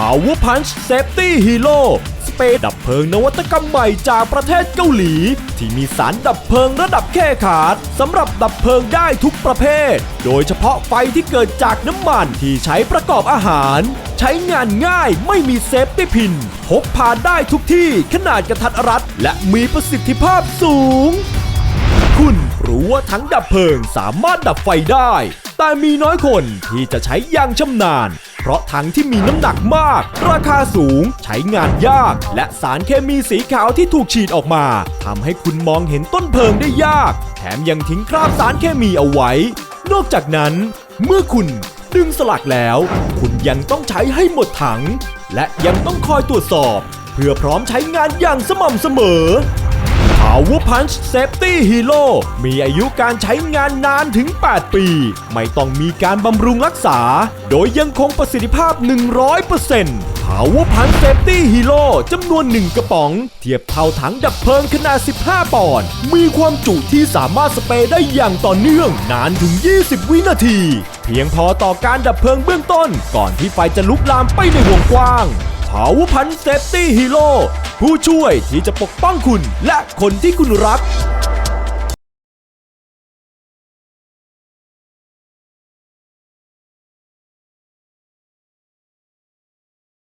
Power Punch Safety Hero สเปรย์ดับเพลิงนวัตกรรมใหม่จากประเทศเกาหลี ที่มีสารดับเพลิงระดับแค่ขาดสำหรับดับเพลิงได้ทุกประเภท โดยเฉพาะไฟที่เกิดจากน้ำมันที่ใช้ประกอบอาหาร ใช้งานง่ายไม่มีเซฟตี้พินพกพาได้ทุกที่ขนาดกระทัดรัด และมีประสิทธิภาพสูง คุณรู้ว่าถังดับเพลิงสามารถดับไฟได้ แต่มีน้อยคนที่จะใช้อย่างชำนาญ เพราะถังที่มีน้ำหนักมาก ราคาสูง ใช้งานยาก และสารเคมีสีขาวที่ถูกฉีดออกมาทำให้คุณมองเห็นต้นเพลิงได้ยาก แถมยังทิ้งคราบสารเคมีเอาไว้ นอกจากนั้น เมื่อคุณดึงสลักแล้ว คุณยังต้องใช้ให้หมดถัง และยังต้องคอยตรวจสอบ เพื่อพร้อมใช้งานอย่างสม่ำเสมอ Power Punch Safety Hero มีอายุการใช้งานนานถึง 8 ปี ไม่ต้องมีการบำรุงรักษา โดยยังคงประสิทธิภาพ 100% Power Punch Safety Hero จำนวน 1 กระป๋อง เทียบเท่าถังดับเพลิงขนาด 15 ปอนด์ มีความจุที่สามารถสเปรย์ได้อย่างต่อเนื่องนานถึง 20 วินาที เพียงพอต่อการดับเพลิงเบื้องต้น ก่อนที่ไฟจะลุกลามไปในวงกว้าง Power Punch Safety Hero ผู้ช่วยที่จะปกป้องคุณและคนที่คุณรัก